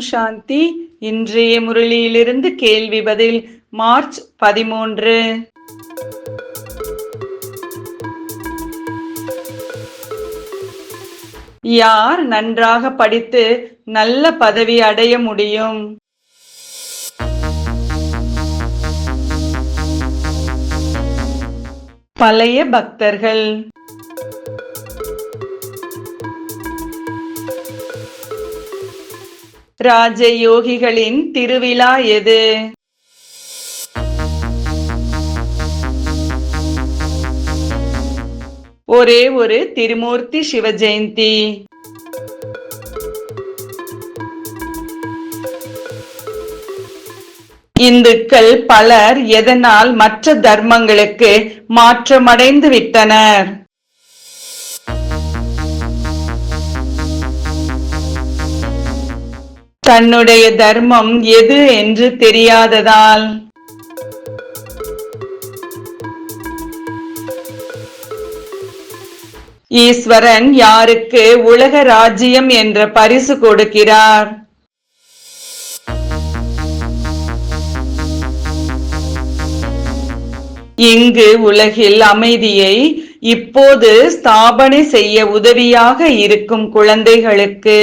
சாந்தி இன்றைய முரளியிலிருந்து கேள்வி பதில் மார்ச் பதிமூன்று. யார் நன்றாக படித்து நல்ல பதவி அடைய முடியும்? பழைய பக்தர்கள். ராஜயோகிகளின் திருவிழா எது? ஒரே ஒரு திருமூர்த்தி சிவ ஜெயந்தி இந்துக்கள் பலர் எதனால் மற்ற தர்மங்களுக்கு மாற்றமடைந்து விட்டனர்? தன்னுடைய தர்மம் எது என்று தெரியாததால். ஈஸ்வரன் யாருக்கு உலக ராஜ்யம் என்ற பரிசு கொடுக்கிறார்? இங்கு உலகில் அமைதியை இப்போது ஸ்தாபனை செய்ய உதவியாக இருக்கும் குழந்தைகளுக்கு.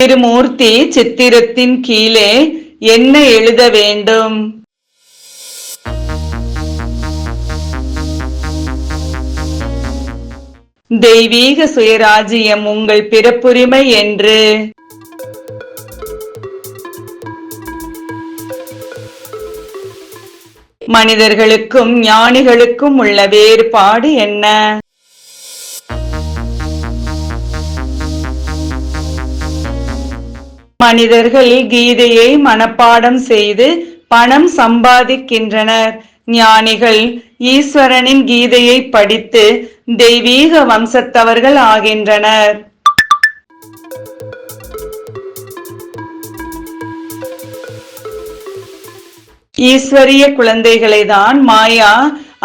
திருமூர்த்தி சித்திரத்தின் கீழே என்ன எழுத வேண்டும்? தெய்வீக சுயராஜ்யம் உங்கள் பிறப்புரிமை என்று. மனிதர்களுக்கும் ஞானிகளுக்கும் உள்ள வேறுபாடு என்ன? மனிதர்கள் கீதையை மனப்பாடம் செய்து பணம் சம்பாதிக்கின்றனர். ஞானிகள் ஈஸ்வரனின் கீதையை படித்து தெய்வீக வம்சத்தவர்கள் ஆகின்றனர். ஈஸ்வரிய குழந்தைகளை தான் மாயா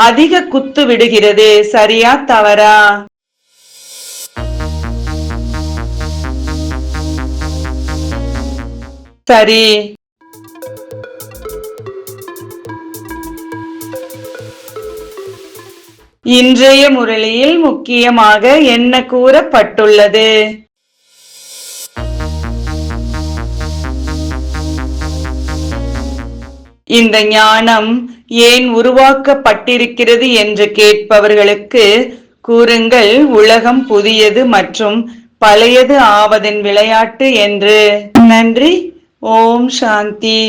அதிக குத்து விடுகிறது. சரியா தவறா? சரி. இன்றைய முரளியில் முக்கியமாக என்ன கூறப்பட்டுள்ளது? இந்த ஞானம் ஏன் உருவாக்கப்பட்டிருக்கிறது என்று கேட்பவர்களுக்கு கூறுங்கள். உலகம் புதியது மற்றும் பழையது ஆவதின் விளையாட்டு என்று. நன்றி. ஓம் சாந்தி